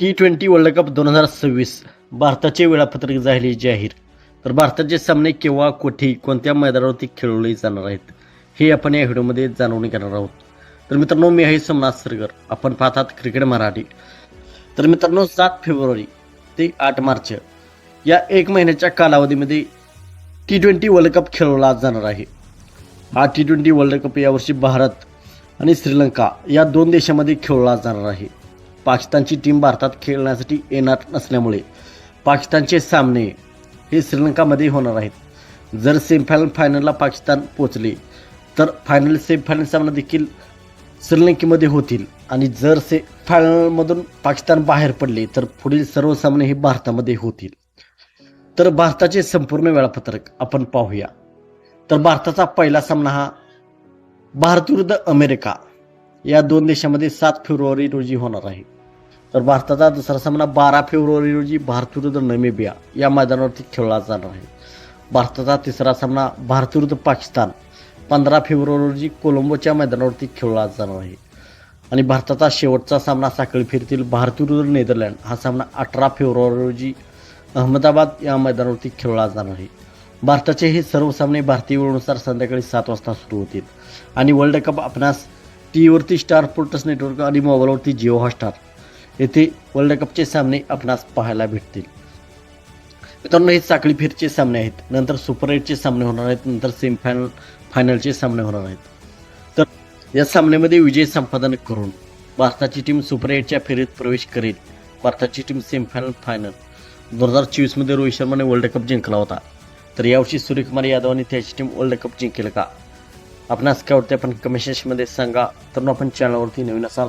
T twenty world cup दोन हजार सव्वीस भारताचे वेळापत्रक झाले जाहीर. तर भारताचे सामने केव्हा कुठे कोणत्या मैदानावरती खेळवले जाणार आहेत हे आपण या व्हिडिओमध्ये जाणून घेणार आहोत. तर मित्रांनो मी आहे सोमनाथ सरगर. आपण पाहतात क्रिकेट मराठी. तर मित्रांनो सात फेब्रुवारी ते आठ मार्च या एक महिन्याच्या कालावधीमध्ये टी ट्वेंटी वर्ल्ड कप खेळवला जाणार आहे. हा टी ट्वेंटी वर्ल्ड कप यावर्षी भारत आणि श्रीलंका या दोन देशामध्ये खेळवला जाणार आहे. पाकिस्तानची टीम भारतात खेळण्यासाठी येणार नसल्यामुळे पाकिस्तानचे सामने हे श्रीलंकामध्ये होणार आहेत. जर सेमीफायनल फायनलला पाकिस्तान पोचले तर फायनल सेमीफायनल सामना देखील श्रीलंकेमध्ये होतील. आणि जर से फायनलमधून पाकिस्तान बाहेर पडले तर पुढील सर्व सामने हे भारतामध्ये होतील. तर भारताचे संपूर्ण वेळापत्रक आपण पाहूया. तर भारताचा पहिला सामना हा भारत विरुद्ध अमेरिका या दोन देशामध्ये सात फेब्रुवारी रोजी होणार आहे. तर भारताचा दुसरा सामना बारा फेब्रुवारी रोजी भारत विरुद्ध नमेबिया या मैदानावरती खेळला जाणार आहे. भारताचा तिसरा सामना भारत विरुद्ध पाकिस्तान पंधरा फेब्रुवारी रोजी कोलंबोच्या मैदानावरती खेळला जाणार आहे. आणि भारताचा शेवटचा सामना साखळी फेरीतील भारत विरुद्ध नेदरलँड हा सामना अठरा फेब्रुवारी रोजी अहमदाबाद या मैदानावरती खेळला जाणार आहे. भारताचे हे सर्व सामने भारतीय वेळेनुसार संध्याकाळी सात वाजता सुरू होतील. आणि वर्ल्ड कप आपणास टी व्हीवरती स्टार स्पोर्ट्स नेटवर्क आणि मोबाईलवरती जिओ हॉटस्टार येथे वर्ल्ड कपचे सामने आपणास पाहायला भेटतील. मित्रांनो हे साखळी फेरीचे सामने आहेत. नंतर सुपर एटचे सामने होणार आहेत. नंतर सेमीफायनल फायनलचे सामने होणार आहेत. तर या सामन्यामध्ये विजय संपादन करून भारताची टीम सुपर एटच्या फेरीत प्रवेश करेल. भारताची टीम सेमीफायनल फायनल दोन हजार चोवीसमध्ये रोहित शर्माने वर्ल्ड कप जिंकला होता. तर यावर्षी सूर्यकुमार यादवाने त्याची टीम वर्ल्ड कप जिंकेल का? आपणास काय वाटते आपण कमेंट सेक्शनमध्ये सांगा. तर आपण चॅनलवरती नवीन असाल